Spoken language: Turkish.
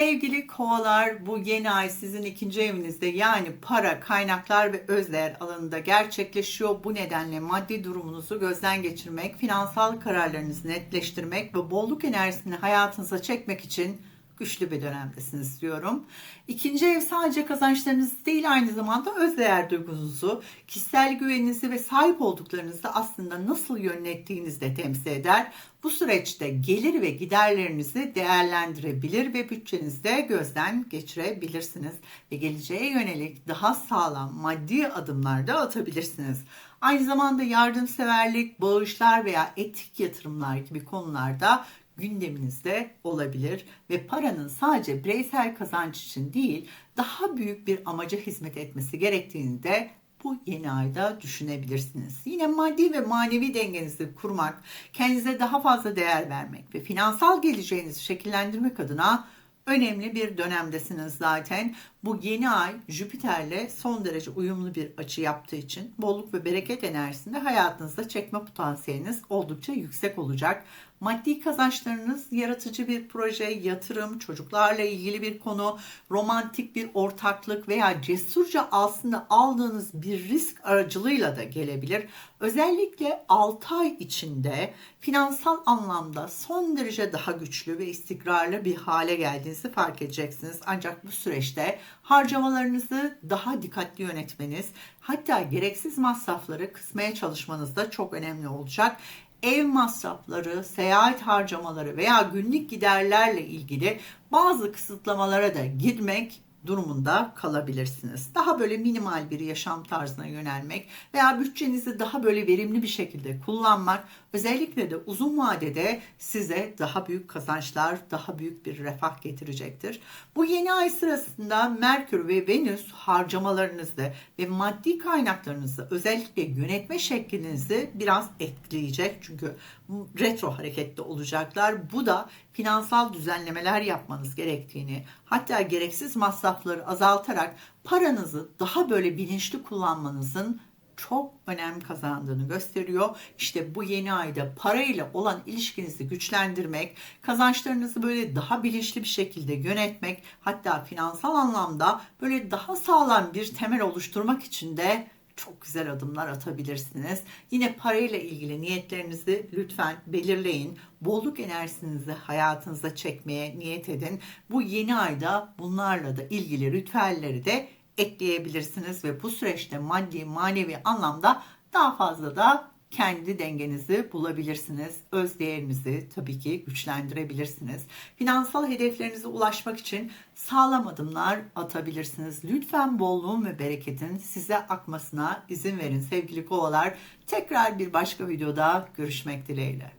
Sevgili kovalar bu yeni ay sizin ikinci evinizde yani para, kaynaklar ve özdeğer alanında gerçekleşiyor. Bu nedenle maddi durumunuzu gözden geçirmek, finansal kararlarınızı netleştirmek ve bolluk enerjisini hayatınıza çekmek için güçlü bir dönemdesiniz diyorum. İkinci ev sadece kazançlarınız değil aynı zamanda özdeğer duygunuzu, kişisel güveninizi ve sahip olduklarınızı aslında nasıl yönettiğinizi de temsil eder. Bu süreçte gelir ve giderlerinizi değerlendirebilir ve bütçenizde gözden geçirebilirsiniz ve geleceğe yönelik daha sağlam maddi adımlar da atabilirsiniz. Aynı zamanda yardımseverlik, bağışlar veya etik yatırımlar gibi konularda gündeminizde olabilir ve paranın sadece bireysel kazanç için değil daha büyük bir amaca hizmet etmesi gerektiğini de bu yeni ayda düşünebilirsiniz. Yine maddi ve manevi dengenizi kurmak, kendinize daha fazla değer vermek ve finansal geleceğinizi şekillendirmek adına önemli bir dönemdesiniz zaten. Bu yeni ay Jüpiter'le son derece uyumlu bir açı yaptığı için bolluk ve bereket enerjisinde hayatınızda çekme potansiyeliniz oldukça yüksek olacak. Maddi kazançlarınız yaratıcı bir proje, yatırım, çocuklarla ilgili bir konu, romantik bir ortaklık veya cesurca aslında aldığınız bir risk aracılığıyla da gelebilir. Özellikle 6 ay içinde finansal anlamda son derece daha güçlü ve istikrarlı bir hale geldiğinizi fark edeceksiniz. Ancak bu süreçte harcamalarınızı daha dikkatli yönetmeniz, hatta gereksiz masrafları kısmaya çalışmanız da çok önemli olacak. Ev masrafları, seyahat harcamaları veya günlük giderlerle ilgili bazı kısıtlamalara da girmek durumunda kalabilirsiniz. Daha böyle minimal bir yaşam tarzına yönelmek veya bütçenizi daha böyle verimli bir şekilde kullanmak özellikle de uzun vadede size daha büyük kazançlar, daha büyük bir refah getirecektir. Bu yeni ay sırasında Merkür ve Venüs harcamalarınızı ve maddi kaynaklarınızı özellikle yönetme şeklinizi biraz etkileyecek. Çünkü retro harekette olacaklar. Bu da finansal düzenlemeler yapmanız gerektiğini, hatta gereksiz masrafları azaltarak paranızı daha böyle bilinçli kullanmanızın çok önem kazandığını gösteriyor. İşte bu yeni ayda parayla olan ilişkinizi güçlendirmek, kazançlarınızı böyle daha bilinçli bir şekilde yönetmek, hatta finansal anlamda böyle daha sağlam bir temel oluşturmak için de çok güzel adımlar atabilirsiniz. Yine parayla ilgili niyetlerinizi lütfen belirleyin. Bolluk enerjinizi hayatınıza çekmeye niyet edin. Bu yeni ayda bunlarla da ilgili ritüelleri de ekleyebilirsiniz ve bu süreçte maddi manevi anlamda daha fazla da kendi dengenizi bulabilirsiniz. Öz değerinizi tabii ki güçlendirebilirsiniz. Finansal hedeflerinize ulaşmak için sağlam adımlar atabilirsiniz. Lütfen bolluğun ve bereketin size akmasına izin verin sevgili kovalar. Tekrar bir başka videoda görüşmek dileğiyle.